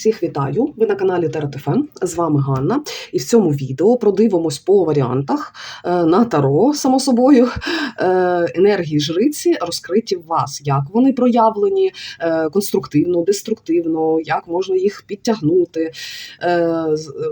Всіх вітаю! Ви на каналі Тератифем. З вами Ганна. І в цьому відео продивимось по варіантах е, на таро, само собою, е, енергії жриці розкриті в вас. Як вони проявлені е, конструктивно, деструктивно, як можна їх підтягнути.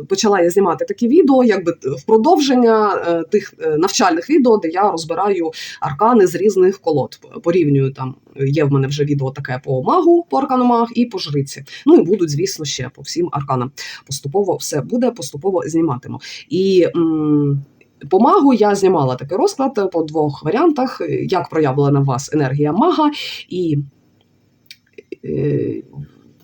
Почала я знімати такі відео, якби в продовження тих навчальних відео, де я розбираю аркани з різних колод. Порівнюю там. Є в мене вже відео таке по магу, по арканомаг і по жриці. Ну і будуть, звісно, ще по всім арканам. Поступово все буде, поступово зніматиму. І м, по магу я знімала такий розклад по двох варіантах: як проявлена в вас енергія мага, і е,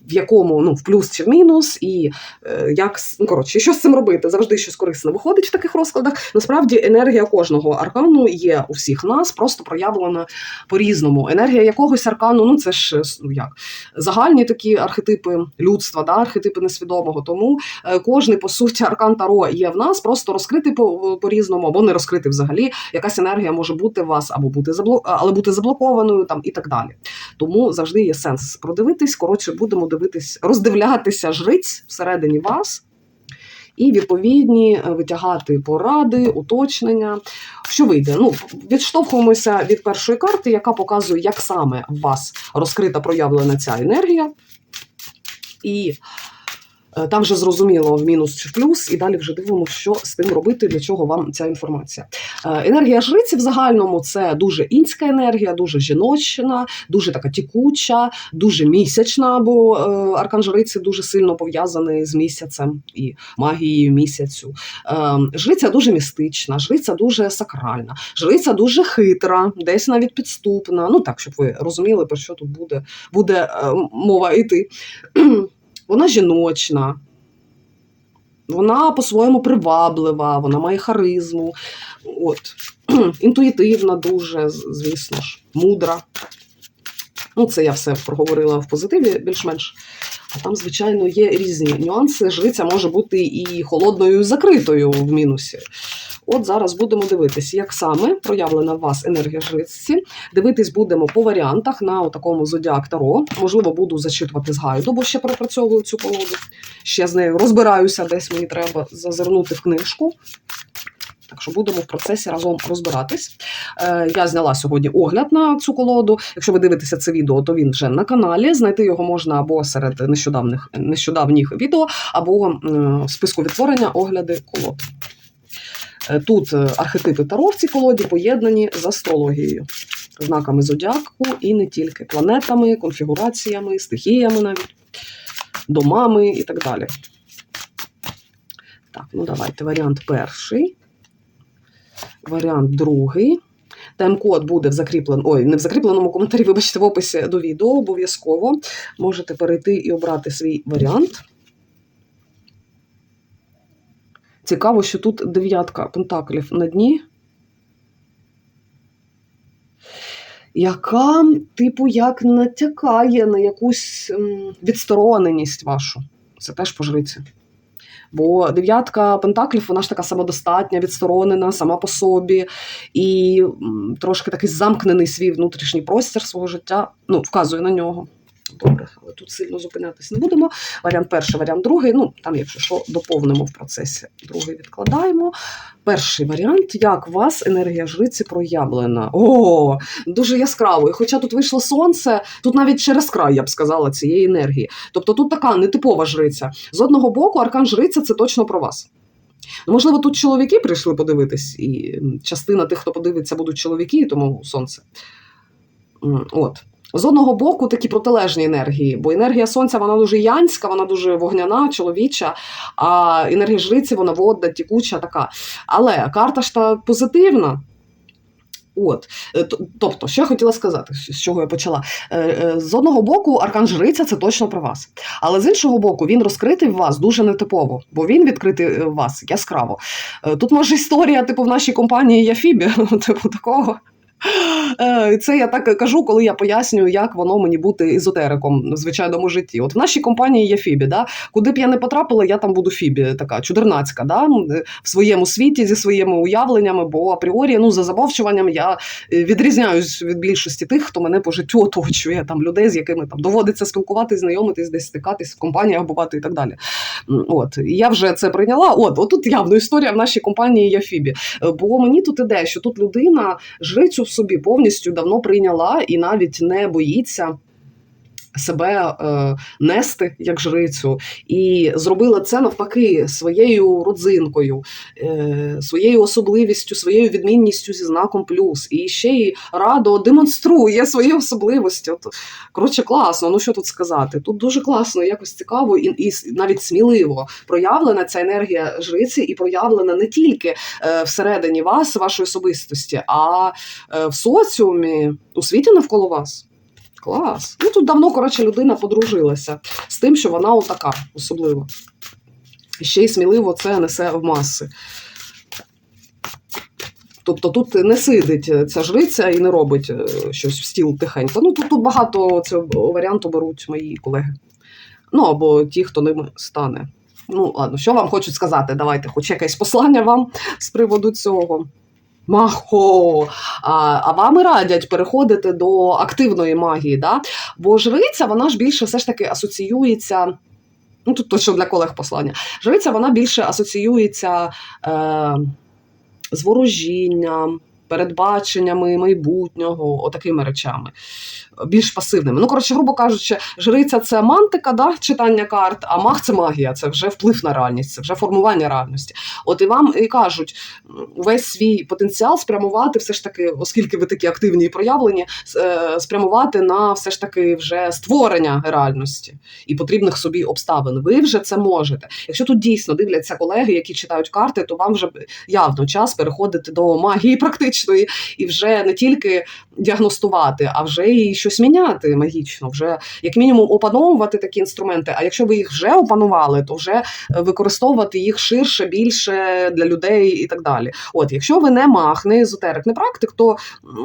в якому ну в плюс чи в мінус, і е, як ну, коротше, що з цим робити? Завжди щось корисне виходить в таких розкладах. Насправді енергія кожного аркану є у всіх нас, просто проявлена по-різному. Енергія якогось аркану, ну це ж ну, як загальні такі архетипи людства, да, архетипи несвідомого. Тому е, кожний, по суті, аркан Таро є в нас, просто розкритий по- по-різному, або не розкритий взагалі. Якась енергія може бути в вас, або бути забло... але бути заблокованою там і так далі. Тому завжди є сенс продивитись. Коротше, будемо дивитись, роздивлятися жриць всередині вас. І відповідні е, витягати поради, уточнення. Що вийде? Ну, відштовхуємося від першої карти, яка показує, як саме в вас розкрита проявлена ця енергія. І там вже зрозуміло в мінус чи в плюс, і далі вже дивимося, що з тим робити, для чого вам ця інформація. Е, Енергія жриці в загальному це дуже інська енергія, дуже жіночна, дуже така тікуча, дуже місячна, бо е, аркан жриці дуже сильно пов'язаний з місяцем і магією місяцю. Е, Жриця дуже містична, жриця дуже сакральна, жриця дуже хитра, десь навіть підступна. Ну так, щоб ви розуміли, про що тут буде, буде е, мова йти. Вона жіночна. Вона по-своєму приваблива, вона має харизму, от, інтуїтивна дуже, звісно ж, мудра. Ну, це я все проговорила в позитиві більш-менш. А там, звичайно, є різні нюанси. Жриця може бути і холодною, і закритою в мінусі. От зараз будемо дивитись, як саме проявлена в вас енергія жриці. Дивитись будемо по варіантах на такому зодіак Таро. Можливо, буду зачитувати з гайду, бо ще пропрацьовую цю колоду. Ще з нею розбираюся, десь мені треба зазирнути в книжку. Так що будемо в процесі разом розбиратись. Е, я зняла сьогодні огляд на цю колоду. Якщо ви дивитеся це відео, то він вже на каналі. Знайти його можна або серед нещодавних нещодавніх відео, або в списку відтворення огляди колод. Е, Тут е, архетипи Таро в цій колоді поєднані з астрологією, знаками зодіаку і не тільки планетами, конфігураціями, стихіями навіть, домами і так далі. Так, ну давайте варіант перший. Варіант другий. Тайм-код буде в закріпленому, ой, не в закріпленому коментарі, вибачте, в описі до відео обов'язково. Можете перейти і обрати свій варіант. Цікаво, що тут дев'ятка пентаклів на дні. Яка, типу, як натякає на якусь відстороненість вашу. Це теж по жриці. Бо дев'ятка пентаклів, вона ж така самодостатня, відсторонена, сама по собі, і трошки такий замкнений свій внутрішній простір свого життя, ну, вказує на нього. Добре, але тут сильно зупинятись не будемо. Варіант перший, варіант другий. Ну, там, якщо що, доповнимо в процесі. Другий відкладаємо. Перший варіант, як у вас енергія жриці проявлена. О, дуже яскравою. Хоча тут вийшло сонце, тут навіть через край, я б сказала, цієї енергії. Тобто тут така нетипова жриця. З одного боку, аркан жриця це точно про вас. Ну, можливо, тут чоловіки прийшли подивитись, і частина тих, хто подивиться, будуть чоловіки, тому сонце. От. З одного боку такі протилежні енергії, бо енергія сонця вона дуже янська, вона дуже вогняна, чоловіча, а енергія жриці вона водна, тікуча така. Але карта ж та позитивна. От, Е, тобто, що я хотіла сказати, з чого я почала. Е, е, З одного боку, аркан жриця це точно про вас. Але з іншого боку, він розкритий в вас дуже нетипово, бо він відкритий в вас яскраво. Тут може історія, типу, в нашій компанії Яфібі, типу такого. Е, Це я так кажу, коли я пояснюю, як воно мені бути езотериком в звичайному житті. От в нашій компанії є Фібі, да? куди б я не потрапила, я там буду Фібі, така чудернацька, да? в своєму світі зі своїми уявленнями, бо апріорі, ну за замовчуванням, я е, відрізняюсь від більшості тих, хто мене по життю оточує, там людей, з якими там доводиться спілкуватись, знайомитись, десь стикатись, в компаніях бувати і так далі. От я вже це прийняла. От, тут явно історія в нашій компанії є Фібі. Е, Бо мені тут іде, що тут людина жрицю в собі повністю давно прийняла і навіть не боїться. Себе е, нести як жрицю, і зробила це навпаки своєю родзинкою, е, своєю особливістю, своєю відмінністю зі знаком плюс. І ще й радо демонструє свої особливості. От, коротше, класно. Ну що тут сказати? Тут дуже класно, якось цікаво і, і навіть сміливо проявлена ця енергія жриці, і проявлена не тільки е, всередині вас, вашої особистості, а е, в соціумі, у світі навколо вас. Клас. Ну тут давно, коротше, людина подружилася з тим, що вона отака особлива. І Ще й сміливо це несе в маси. Тобто тут не сидить ця жриця і не робить е, щось в стіл тихенько. Ну тут, тут багато цього варіанту беруть мої колеги. Ну або ті, хто ними стане. Ну, ладно, що вам хочуть сказати? Давайте, хоч якесь послання вам з приводу цього. Махо! А, а вам радять переходити до активної магії, да? бо жриця, вона ж більше все ж таки асоціюється. Ну, тут точно для колег послання. Жриця, вона більше асоціюється е, з ворожінням, передбаченнями майбутнього, отакими речами, більш пасивними. Ну, коротше, грубо кажучи, жриця це мантика, да, читання карт, а маг це магія, це вже вплив на реальність, це вже формування реальності. От і вам і кажуть, м, увесь свій потенціал спрямувати, все ж таки, оскільки ви такі активні і проявлені, е, спрямувати на все ж таки вже створення реальності і потрібних собі обставин. Ви вже це можете. Якщо тут дійсно дивляться колеги, які читають карти, то вам вже явно час переходити до магії практичної і вже не тільки діагностувати, а вже і щось міняти магічно, вже як мінімум опановувати такі інструменти. А якщо ви їх вже опанували, то вже е, використовувати їх ширше, більше для людей і так далі. От, якщо ви не маг, не езотерик, не практик, то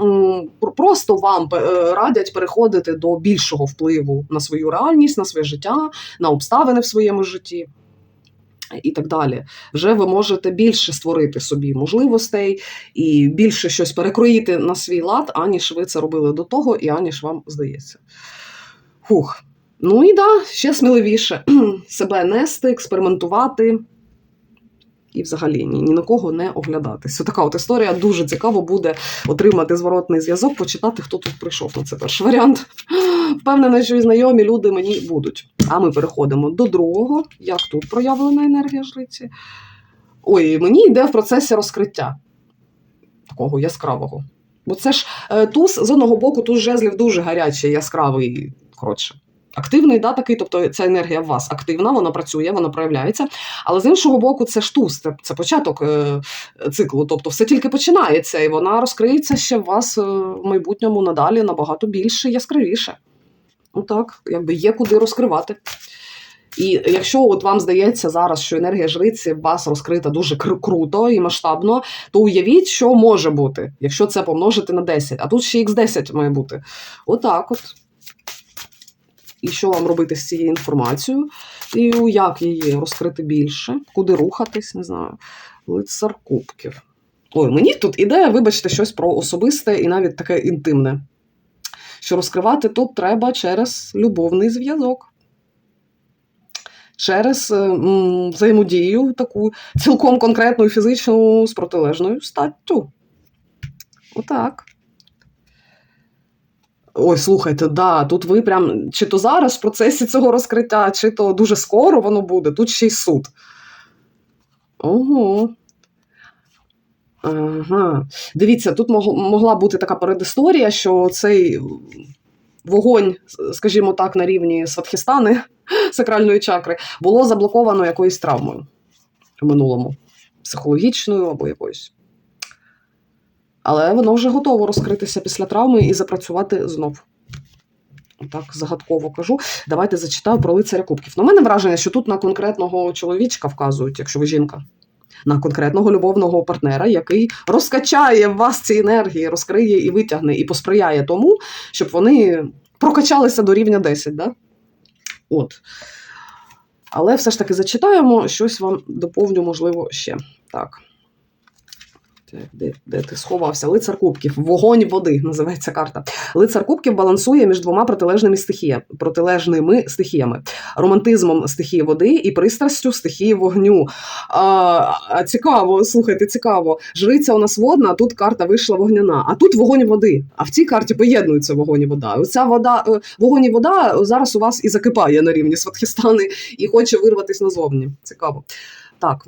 м, просто вам е, радять переходити до більшого впливу на свою реальність, на своє життя, на обставини в своєму житті. І так далі, вже ви можете більше створити собі можливостей і більше щось перекроїти на свій лад, аніж ви це робили до того, і аніж вам здається. Фух. Ну і да, ще сміливіше себе нести, експериментувати і взагалі ні, ні на кого не оглядатися. Така от історія дуже цікаво буде отримати зворотний зв'язок, почитати, хто тут прийшов на це перший варіант. Впевнена, що і знайомі люди мені будуть. А ми переходимо до другого. Як тут проявлена енергія жриці? Ой, мені йде в процесі розкриття такого яскравого. Бо це ж е, туз з одного боку, туз жезлів дуже гарячий, яскравий, коротше. Активний, да, такий, тобто ця енергія в вас активна, вона працює, вона проявляється. Але з іншого боку, це ж туз, це, це початок е, циклу. Тобто все тільки починається, і вона розкриється ще в вас е, в майбутньому надалі набагато більше, яскравіше. Ну так, якби є куди розкривати. І якщо от вам здається зараз, що енергія жриці вас розкрита дуже кру- круто і масштабно, то уявіть, що може бути, якщо це помножити на 10. А тут ще x10 має бути. Отак от. І що вам робити з цією інформацією? І як її розкрити більше, куди рухатись, не знаю. Лицар кубків. Ой, мені тут іде, вибачте, щось про особисте і навіть таке інтимне. Що розкривати тут треба через любовний зв'язок. Через е, взаємодію таку цілком конкретну і фізичну з протилежною статтю. Отак. Ой, слухайте, да, тут ви прям чи то зараз в процесі цього розкриття, чи то дуже скоро воно буде, тут ще й суд. Ого. Ага. Дивіться, тут могла бути така передісторія, що цей вогонь, скажімо так, на рівні Сватхістани, сакральної чакри, було заблоковано якоюсь травмою в минулому, психологічною або якоюсь. Але воно вже готово розкритися після травми і запрацювати знов. Так, загадково кажу. Давайте зачитаю про лицаря кубків. Ну, мене враження, що тут на конкретного чоловічка вказують, якщо ви жінка. На конкретного любовного партнера, який розкачає в вас ці енергії, розкриє і витягне, і посприяє тому, щоб вони прокачалися до рівня 10. Да? От. Але все ж таки зачитаємо, щось вам доповню, можливо, ще. Так. Де, де ти сховався? Лицар Кубків. Вогонь води називається карта. Лицар Кубків балансує між двома протилежними стихіями, протилежними стихіями: романтизмом стихії води і пристрастю стихії вогню. А, цікаво, слухайте, цікаво. Жриця у нас водна, а тут карта вийшла вогняна, а тут вогонь води. А в цій карті поєднується вогонь і вода. Оця вода, е, вогонь і вода зараз у вас і закипає на рівні Сватхістани і хоче вирватися назовні. Цікаво. Так.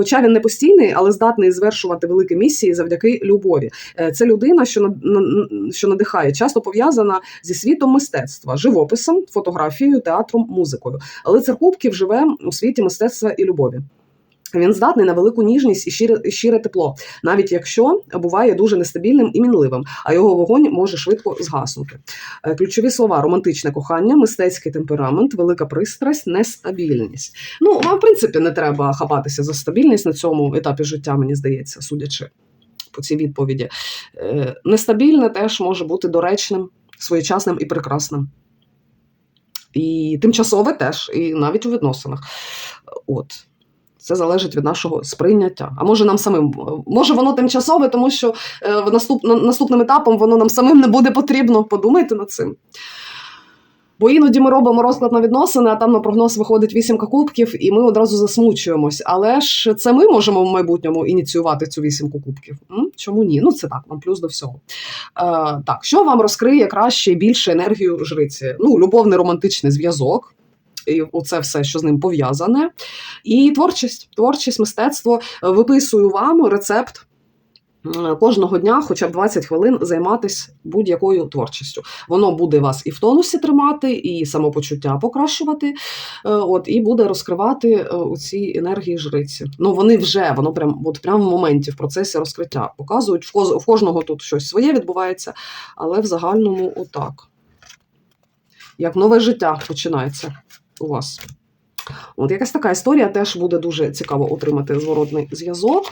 Хоча він не постійний, але здатний звершувати великі місії завдяки любові. Е, Це людина, що що надихає, часто пов'язана зі світом мистецтва, живописом, фотографією, театром, музикою. Але Церкубків живе у світі мистецтва і любові. Він здатний на велику ніжність і щире, і щире тепло, навіть якщо буває дуже нестабільним і мінливим, а його вогонь може швидко згаснути. Е, Ключові слова: романтичне кохання, мистецький темперамент, велика пристрасть, нестабільність. Ну, вам, в принципі, не треба хапатися за стабільність на цьому етапі життя, мені здається, судячи по цій відповіді. Е, Нестабільне теж може бути доречним, своєчасним і прекрасним. І тимчасове теж, і навіть у відносинах. От. Це залежить від нашого сприйняття. А може нам самим, може воно тимчасове, тому що е, наступ, на- наступним етапом воно нам самим не буде потрібно. Подумайте над цим. Бо іноді ми робимо розклад на відносини, а там на прогноз виходить вісімка кубків, і ми одразу засмучуємось. Але ж це ми можемо в майбутньому ініціювати цю вісімку кубків. М? Чому ні? Ну це так, вам плюс до всього. Е, так, що вам розкриє краще і більше енергію жриці? Ну, любовний романтичний зв'язок. І оце все, що з ним пов'язане. І творчість, творчість, мистецтво. Виписую вам рецепт кожного дня, хоча б 20 хвилин, займатися будь-якою творчістю. Воно буде вас і в тонусі тримати, і самопочуття покращувати. е, От, і буде розкривати е, ці енергії жриці. Ну вони вже воно прям от прямо в моменті в процесі розкриття показують. В кожного тут щось своє відбувається, але в загальному отак. Як нове життя починається у вас. От якась така історія теж буде дуже цікаво отримати зворотний зв'язок.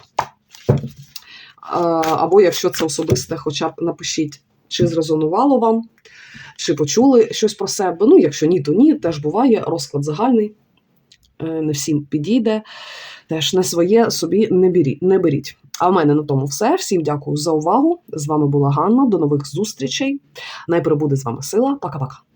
Або якщо це особисте, хоча б напишіть, чи зрезонувало вам, чи почули щось про себе. Ну, якщо ні, то ні, теж буває розклад загальний, е, не всім підійде. Теж не своє собі не беріть. Не беріть. А в мене на тому все. Всім дякую за увагу. З вами була Ганна. До нових зустрічей. Найприбуде з вами сила. Пока-пока.